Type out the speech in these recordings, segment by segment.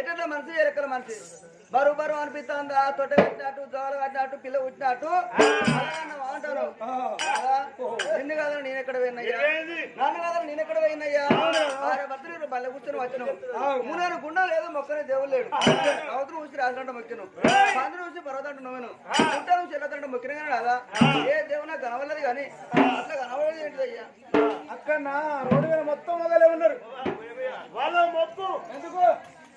ఎట్లా మనసు ఎక్కడ మనసు బరువు బరువు అనిపిస్తుందా తొట్ట కట్టినట్టు జోలు కట్టినట్టు పిల్ల పుట్టినట్టు అంటారు బల్ల కూర్చొని వచ్చినావు మూడు గుండా లేదు మొక్కనే దేవుడు లేడు. అవతలు చూసి రాజంట మొక్కిను పందులు చూసి పర్వతంట నువ్వును పుట్ట నుంచి ఎల్లతంట మొక్కిన కానీ కదా ఏ దేవునా కనవలేదు కానీ అట్లా కనవలేదు ఏంటిది అయ్యా అక్కడ నా రోడ్డు మీద మొత్తం మొగలే ఉన్నారు. వాళ్ళ మొక్కు ఎందుకు?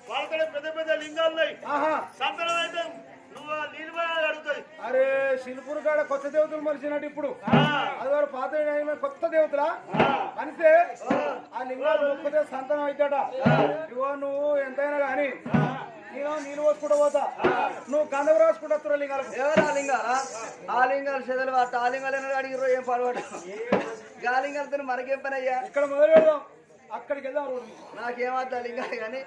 వాళ్ళ పెద్ద పెద్ద లింగాలు ఉన్నాయి ఆహా. సంతనం అయితే నువ్వు ఆ నీళ్ళు పోయి అడుగుతాయి అరే శిల్పురు కాడ కొత్త దేవతలు మలిచినట్టు ఇప్పుడు. అది వారు పాత కొత్త దేవతలా? అంతే ఆ. లింగాలు మొక్కతే సంతానం అవుతాడ ఇగో నువ్వు ఎంతైనా గాని నేను నీళ్ళు పోసుకుంటూ పోతా. నువ్వు గంధం రాసుకుంటూ లింగాలకు? ఎవరు ఆ లింగాలా? ఆ లింగాలు చెదలు వాట ఆ లింగాలు అడిగిరో ఏం పాల్పడ ఆ లింగాలతో మనకేం పని అయ్యా? ఇక్కడ మొదలు పెడదాం అక్కడికి వెళ్దాం. నాకేమవుతా లింగాలు కానీ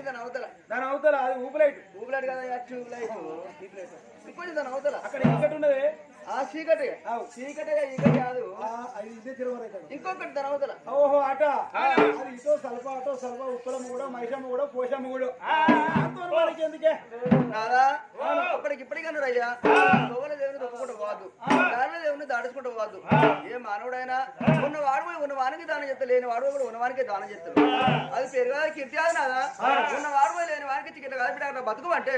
దాని అవతల దాని అవుతారా అది ఊపులైట్. ఊపిలాడు కదా దాని అవతల అక్కడ ఎక్కడ ఉన్నది. ఆ చీకటి. చీకటిగా ఈకటి కాదు. ఇదే ఇంకొకటి అవతల ఓహో అట అది ఇటో సల్ప అటో సల్ప ఉప్పలమ్మ కూడా మైసమ్మ కూడా పోషమ్మ కూడా అంతవరకు మనకి ఎందుకే? నాదా అప్పటికి ఇప్పటికన్నా అయ్యా గోవల దేవుని ఒప్పుకుంటూ పోవద్దు. దాని దేవుని దాడుచుకుంటూ పోవద్దు. ఏ మానవుడైనా ఉన్న వాడు పోయి ఉన్న వానికి దానం చెప్తా లేని వాడు కూడా ఉన్న వానికి దానం చెప్తాడు అది పెరుగా కీర్తి నాదా? ఉన్న వాడు లేని వానికి చికెట్ కలిపి అక్కడ బతుకు అంటే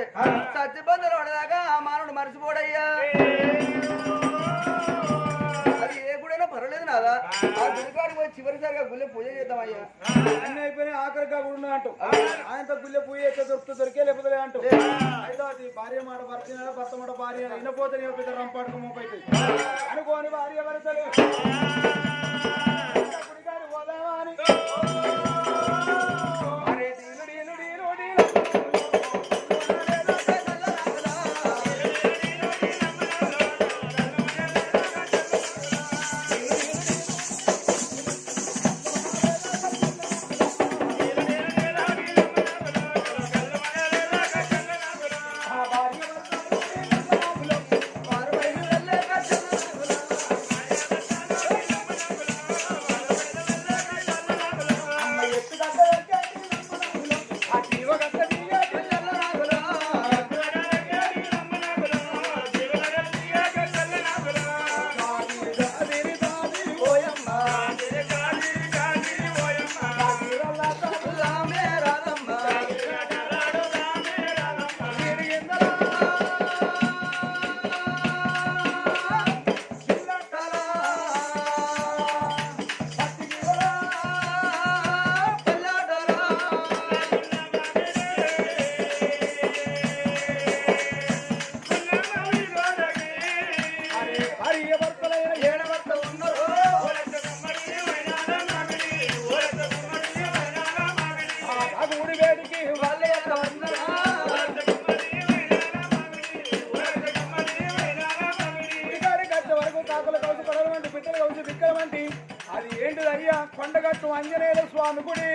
సత్యబంధులు పడదాకా ఆ మానవుడు మర్చిపోడయ్యా. పర్వాలేదు నాదా ఆ గుడికాడికి పోయి చివరిసారిగా గుళ్ళె పూజ చేద్దామయ్యా. అన్ని అయిపోయినాయి ఆఖరిగా కూడా ఉన్నా అంటూ. ఆయనతో గుళ్ళె పూజ చేస్తే దొరుకుతూ దొరికే లేకపోతే అంటూ. అయితే అది భార్య మాట భర్త భర్త మాట భార్య అయినపోతే నేను పెద్ద రంపాటుకు మోపైతే అనుకోని భార్య భర్తలు పోదామా అని. Let's go. భార్య భర్తలైన ఏడవర్త ఉన్నారు ఆ వేడికి వాళ్ళే వరకు కాకుల కౌసు పడవ పిట్టల బిక్కల వంటి. అది ఏంటిది అయ్యా కొండగట్టు ఆంజనేయుల స్వామి గుడి.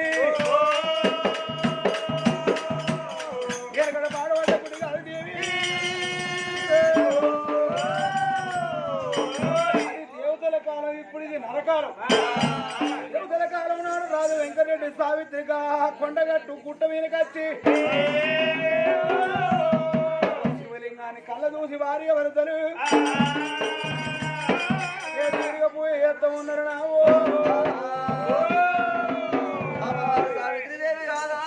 ఇప్పుడు ఇది నాడు రాజు వెంకటరెడ్డి సావిత్రిగా కొండగట్టు గుట్ట మీదకొచ్చి శివలింగాన్ని కళ్ళ చూసి భార్య భరతలు ఏ తిరగపోయి ఎత్త ఉన్నారు నావో సావిత్రిదేవి కాదా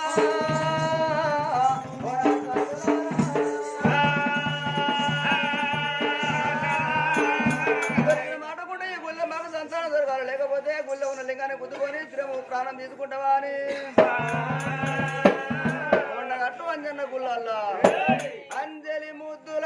ప్రాణం తీసుకుంటావా అని? కొండగట్టు అంజన్న గుళ్ళల్లా? అంజలి ముద్దుల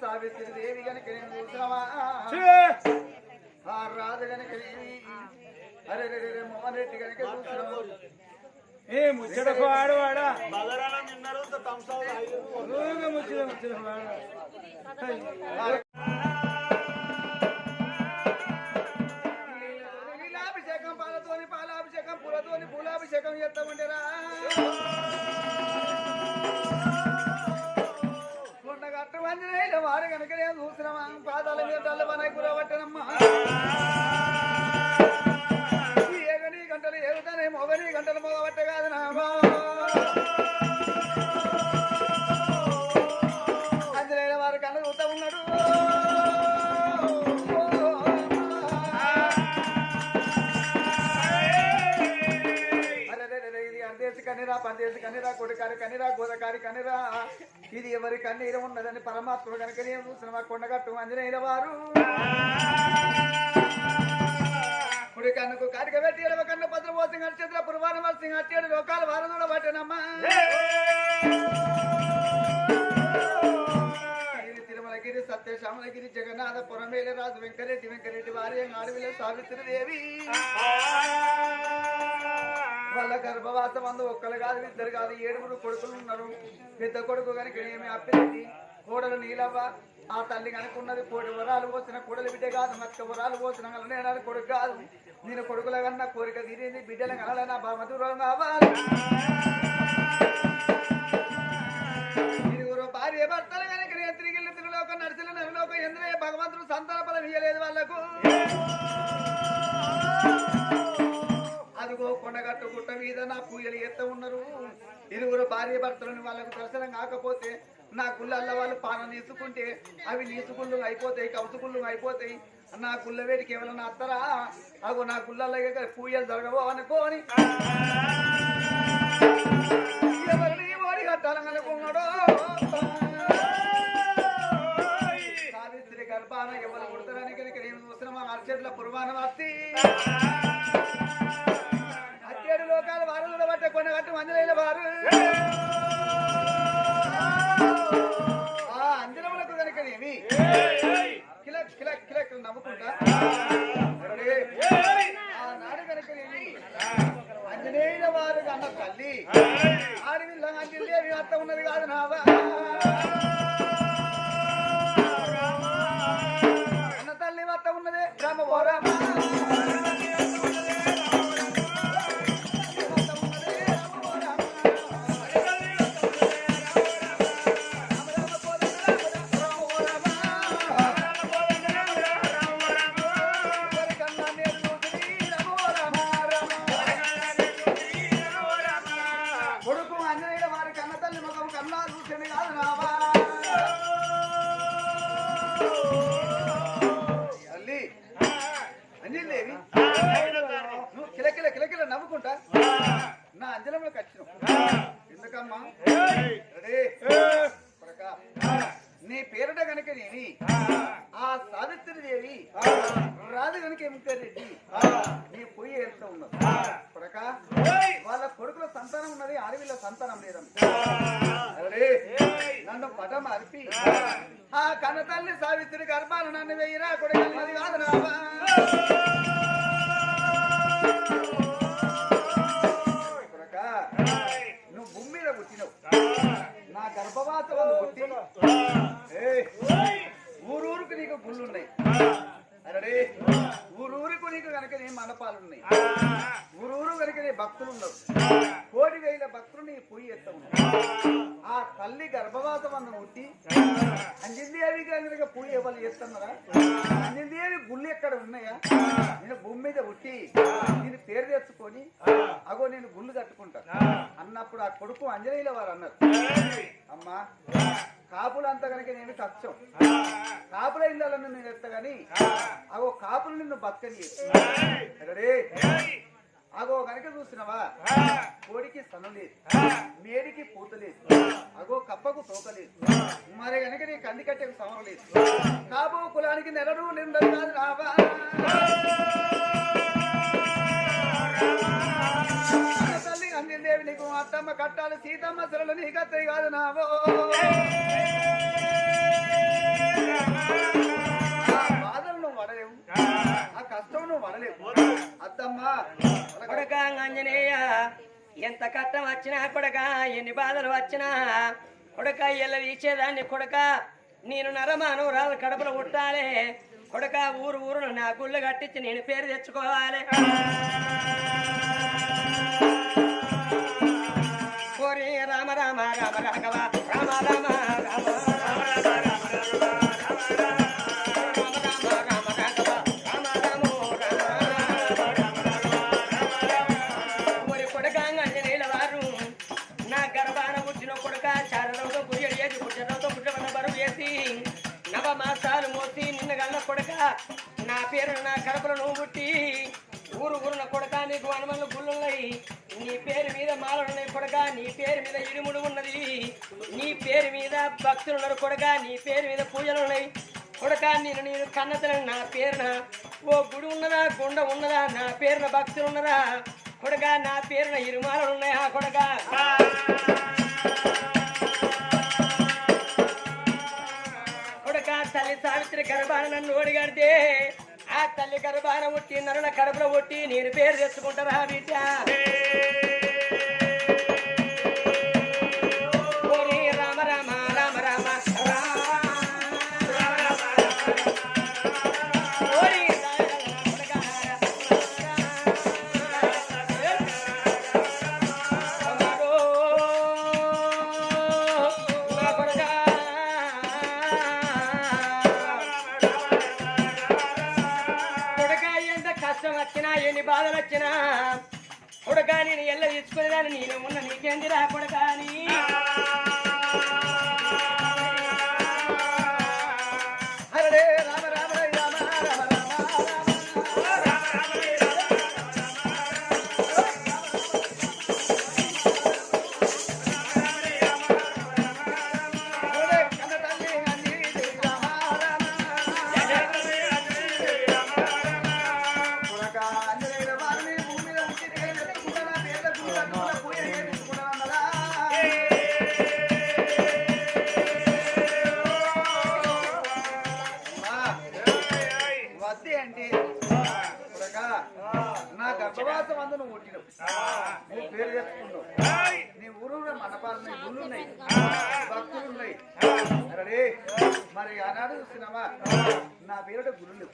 సావిత్రి దేవి కనుక నేను చూసినవా ఆ రాజు కనుక అరే రే రే రే మోహన్ రెడ్డి కనుక చూసినవా ఏ ముచ్చటకు ఆడవాడా ముచ్చట ముచ్చట వాడా నీలాభిషేకం పాలతోని పాలాభిషేకం పూలతోని పూలాభిషేకం చేస్తామంటారా కొండగట్టు వంజనేయుల వారు కనుక నేను చూసినమా పాదాల మీద డల్ల వనై కురవట్టనమ్మా గంటలు మొగని గంటలు మొగబట్టే కాదు నామా అందులో వారు కన్ను చూస్తా ఉన్నాడు. ఇది అందేసి కనిరా పనిచేసి కనిరా కొడుకారి కనిరా గోదకారి కనిరా ఇది ఎవరి కన్నీరు ఉన్నదని పరమాత్ముడు కనుక నేను చూసిన మా కొండగట్టు అంజనేయుల వారు. కుడి కన్నుకు కాటిక పెట్టి ఎడవ కన్ను పత్ర పోసి నడిచేతుల పురవాన వర్షం అట్టేడు లోకాలు వారం కూడా పట్టనమ్మా. గిరి తిరుమలగిరి సత్యశ్యామలగిరి జగన్నాథ పురమేల రాజు వెంకరెడ్డి వెంకరెడ్డి వారి ఆడవిలో సావిత్రి దేవి వాళ్ళ గర్భవాసం అందు ఒక్కరు కాదు ఇద్దరు కాదు ఏడుగురు కొడుకులు ఉన్నారు. పెద్ద కొడుకు కనుక ఏమి అప్పింది కోడలు నీలవ్వ ఆ తల్లి కనుకున్నది కోటి వరాలు పోసిన కోడలు బిడ్డ కాదు మత్క వరాలు పోసిన నేను కొడుకు కాదు. నేను కొడుకుల కన్నా కోరిక తీరింది బిడ్డల కనాల నా దూరం కావాలి. భార్య భర్తలు కనుక నేను తిరిగి తిరుగులోక నడిచిన నరులోక ఎందులో భగవంతుడు సంతాన బలం ఇయ్యలేదు వాళ్ళకు? అదిగో కొండగట్టు గుట్ట మీద నా పూజలు ఎత్త ఉన్నారు. ఇరువురు భార్య భర్తలను వాళ్ళకు దర్శనం కాకపోతే నా గుళ్ళల్లో వాళ్ళు పానం తీసుకుంటే అవి నీసుగుళ్ళు అయిపోతాయి కవసుగుళ్ళు అయిపోతాయి. నా గుళ్ళ వేడికి ఎవరన్నా అత్తరా అగో నా గుళ్ళల్లో పూజలు జరగవో అనుకోని. ఎవరిని ఓడి కట్టాలనుకున్నాడో సావిత్రి గర్భాన ఎవరు కుడతారని కనుక నేను చూసిన మా అర్చట్ల పుర్వాన వస్తే. వారు కూడా పట్టే కొన్ని గట్టు మంజలైన వారు. ఆ అంజనములకు కనుక కిల కిలక్ కిలక్ కిలక్ నవ్వుకుంటా. అరే, ఆనాడు కనుకనేమి అంజనేయుల వారు అన్న తల్లి. ఆడవిల్ల అంజనేవి అత్త ఉన్నది కాదు నావా. అన్న తల్లి అత్త ఉన్నదే. రామ ఓ రెడ్డి. నీ పొయ్యి ఎంత ఉన్నది. కొడక. వాళ్ళ కొడుకుల సంతానం ఉన్నది అడవిలో సంతానం లేదంటే. నన్ను పటం అరిపి. ఆ. కన్నతల్లి సావిత్రి గర్భాలు నన్ను వెయ్యిరా కొడుకున్నది కాదు నావా నువ్వు భూమి మీద పుట్టినవు. నా గర్భవాసం పుట్టి. ఊరూరుకు నీకు గుళ్ళున్నాయి. అరే నీకు కనుక నేను మండపాలు ఉన్నాయి ఊరూరు వెలిగిన భక్తులు ఉండవు కోటి వేల భక్తులు నీ పొయ్యి ఎత్త ఆ తల్లి గర్భవాసం అన్న ఉట్టి అంజలిదేవి గారి పొయ్యి ఎవరు చేస్తున్నారా అంజందేవి గుళ్ళు ఎక్కడ ఉన్నాయా? నేను భూమి మీద ఉట్టి నేను పేరు తెచ్చుకొని అగో నేను గుళ్ళు కట్టుకుంటా. అన్నప్పుడు ఆ కొడుకు అంజనేయుల వారు అన్నారు. అమ్మా కాపులంతా కనుక నేను కష్టం కాపుల ఇళ్ళను నేను ఎత్తగాని అగో కాపులు నిన్ను బతకని అగో కనుక చూసినవా కోడికి సనం లేదు మేడికి పూత లేదు అగో కప్పకు తోక లేదు మరి కనుక నీ కంది కట్టేకు సమరం లేదు. కాపు కులానికి నెలడు నిండదు రావా. తల్లి అందిందేవి నీకు అత్తమ్మ కట్టాలి సీతమ్మ సరళ నీకు అత్తయ్య కాదు నావో. నువ్వు కొడక ఆంజనేయ ఎంత కష్టం వచ్చినా కొడక ఎన్ని బాధలు వచ్చినా కొడక ఎల్ల తీసేదాన్ని కొడక నేను నరమానవరాలు కడపలో కొట్టాలి కొడక ఊరు ఊరును నా గుళ్ళు కట్టించి నేను పేరు తెచ్చుకోవాలి. కోరి రామ రామ రామ రాఘవా. భక్తులు ఉన్నారా? కొడక నా పేరున ఇరుమాలలు ఉన్నాయా కొడక? కొడక తల్లి సావిత్రి గర్భాన నన్ను ఓడిగడితే ఆ తల్లి గర్భాన ఒట్టి నరుల కడుపులో ఒట్టి నేను పేరు తెచ్చుకుంటారా బిడ్డ? బాధలు వచ్చినా కొడక నేను ఎల్ల తీసుకునేదాన్ని నేను ఉన్న నీకేందిరా కొడక గుళ్ళు ఉన్నాయి భక్తులు ఉన్నాయి అరే మరి ఆనాడు చూస్తున్నావా? నా పేరుట గుళ్ళు. లేవు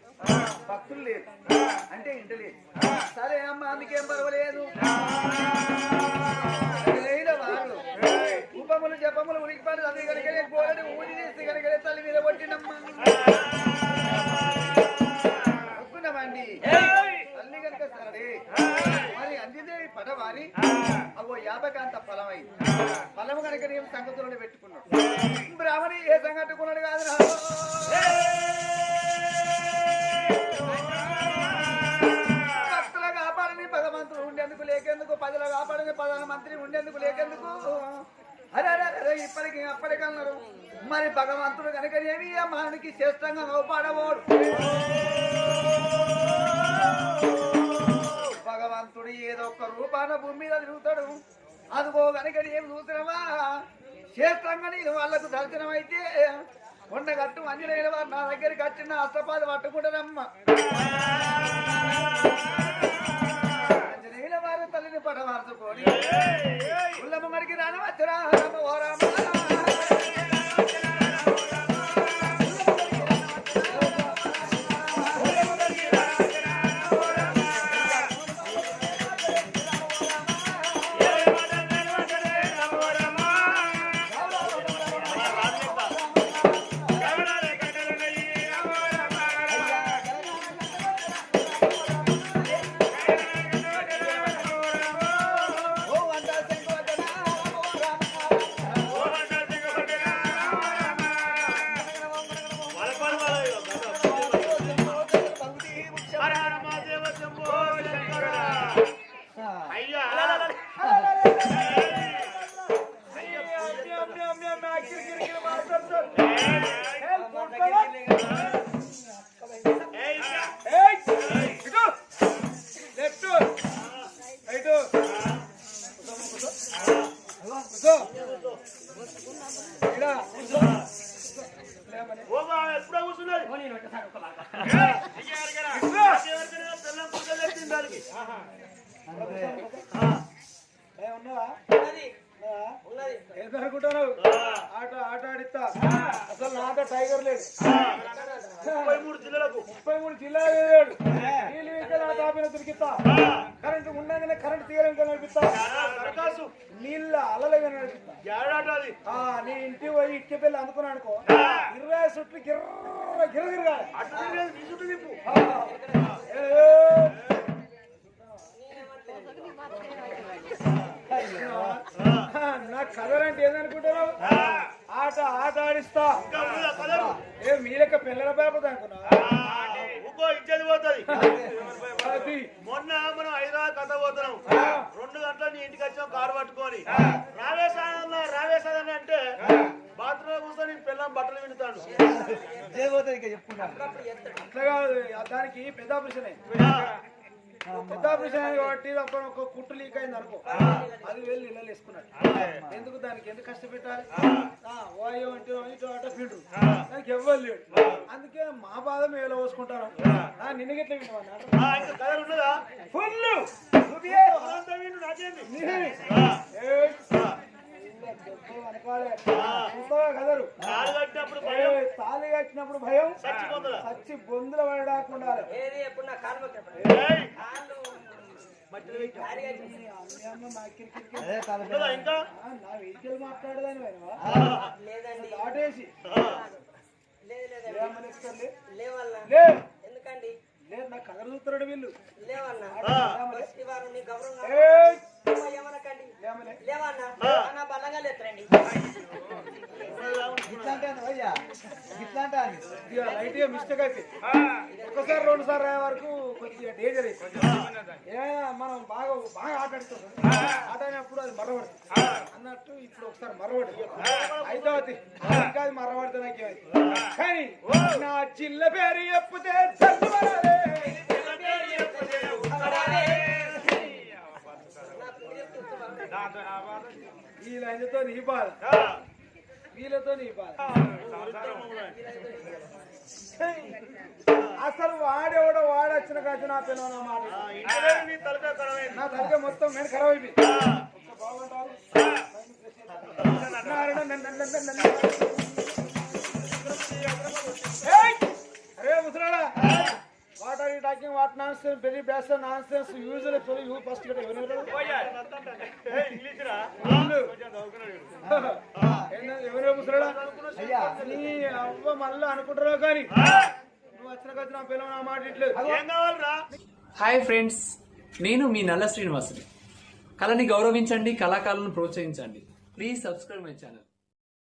భక్తులు లేదు అంటే ఇంట లేదు సరే అమ్మా అందుకేం పర్వాలేదు? వారు. ఉపములు జపములు ఉనికిపాడు అది కనుక గోడని ఊది చేసి కనుక తల్లి మీద కొట్టినమ్మా ఒప్పుకున్నామండి తల్లి కనుక సరే మరి అందిదేవి పడవారి అవో యాభకాంత ఫలమై. ఫలము కనుక నేను సంగతులను పెట్టుకున్నాడు బ్రాహ్మణి ఏ సంగట్టుకున్నాడు కాదు భక్తుల కాపాడని భగవంతుడు ఉండేందుకు లేకెందుకు? ప్రజల కాపాడని ప్రధానమంత్రి ఉండేందుకు లేకెందుకు? అరే అరే అరే ఇప్పటికి అప్పటికి అన్నారు. మరి భగవంతుడు కనుక ఏమి ఆ మానవునికి శ్రేష్టంగా కాపాడబోడు భగవంతుడు ఏదో ఒక రూపాన భూమి మీద తిరుగుతాడు. అదిగో కనుక ఏం చూసినవా? క్షేత్రంగా నేను వాళ్ళకు దర్శనమైతే కొండగట్టు అంజనేయుల వారు నా దగ్గరికి వచ్చిన అష్టపాది పట్టుకుంటారమ్మ. అంజనేయుల వారు తల్లిని పడమార్చుకొని ఉల్లమ్మ మరికి రామ ఓ రామ. ఎప్పుడో కూర్చున్నది పిల్లలు పూజలు పెట్టింది దానికి ఉన్నావా? ఉన్నది. ఏందనుకుంటున్నావు ఆట ఆట ఆడిస్తా. అసలు నాతో టైగర్ లేడు ముప్పై మూడు జిల్లాలకు. ముప్పై మూడు జిల్లాలు లేడు నీళ్ళు ఇంకా నా తాపిన దొరికిస్తా కరెంట్ ఉండగానే కరెంట్ తీయడానికి నడిపిస్తా. సర్కాసు నీళ్ళ అలలుగా నడిపిస్తా. నీ ఇంటికి పోయి ఇటుక పెళ్ళి అందుకున్నా అనుకో ఇరవై చుట్టూ గిర్ర గిర్ర గిరగాలి అటు అంటే ఏందనుకుంటున్నావు? ఆట ఆట ఆడిస్తా. ఏ మీ లెక్క పిల్లల పేపర్ అనుకున్నా ఇంకో ఇచ్చేది పోతుంది. అది. మొన్న మనం హైదరాబాద్ కథ పోతున్నాం. రెండు గంటల నీ ఇంటికి వచ్చాం కారు పట్టుకొని. రావేశాదన్న రావేశాదన్న అంటే బాత్రూమ్ కూర్చొని పిల్లం బట్టలు వింటాడు అట్లా కాదు దానికి పెద్ద ఆపరేషన్. పెద్ద ఆపరేషన్ కాబట్టి అప్పుడు ఒక కుట్టు లీక్ అయింది అనుకో. అది వెళ్ళి ఇళ్ళలో వేసుకున్నాడు. ఎందుకు దానికి ఎందుకు కష్టపెట్టాలి? ఆ, వాయు అంటే ఇటు అట ఫీల్డ్. దానికి ఎవ్వరు లేడు అందుకే మా బాధ మేము పోసుకుంటాను నిన్న గిట్ల ఉన్నదా? ఫుల్ కదరు కట్టినప్పుడు భయం. ఏయ్, తాళి కట్టినప్పుడు భయం చచ్చిపోతుందా సచ్చి బొందుల పడకుండా నా వెహికల్ మాట్లాడదాని దాటేసి ఎందుకండి లేదు నా కలర్ చూస్తున్నాడు వీళ్ళు లేవన్నా. గౌరవం? లేవన్నా మిస్టేక్ అయితే ఒకసారి రెండు సార్లు అయ్యే వరకు కొద్దిగా డేంజర్ ఏమైనా మనం బాగా బాగా ఆట ఆడుతున్నాం ఆట అయినప్పుడు అది మరవడుతుంది అన్నట్టు ఇప్పుడు ఒకసారి మరవడు అయితే ఇంకా అది మరవడితే నాకేమైంది కానీ నా చిల్ల పేరు చల్లబడాలే. వీళ్ళతో నీ బాధ. వీళ్ళతో నీ బాధ. అసలు వాడెవడో వాడొచ్చిన కాదు నా పిల్లలు మాట. నీ తలకే మొత్తం నేను ఖరాబ్ అయిపోయింది! అరే ముసలాడా! What are you talking what nonsense very best nonsense usual for you first get ఎవరు? ఎవరో ముసలాడా? నీ అవ్వ మళ్ళీ అనుకుంటున్నావు కానీ నువ్వు వచ్చిన వచ్చిన నా పిల్లలు నా మాట ఇట్లేదు ఏం కావాలరా? హాయ్ ఫ్రెండ్స్ నేను మీ నల్ల శ్రీనివాసుని. కళని గౌరవించండి కళాకారులను ప్రోత్సహించండి. Please subscribe my channel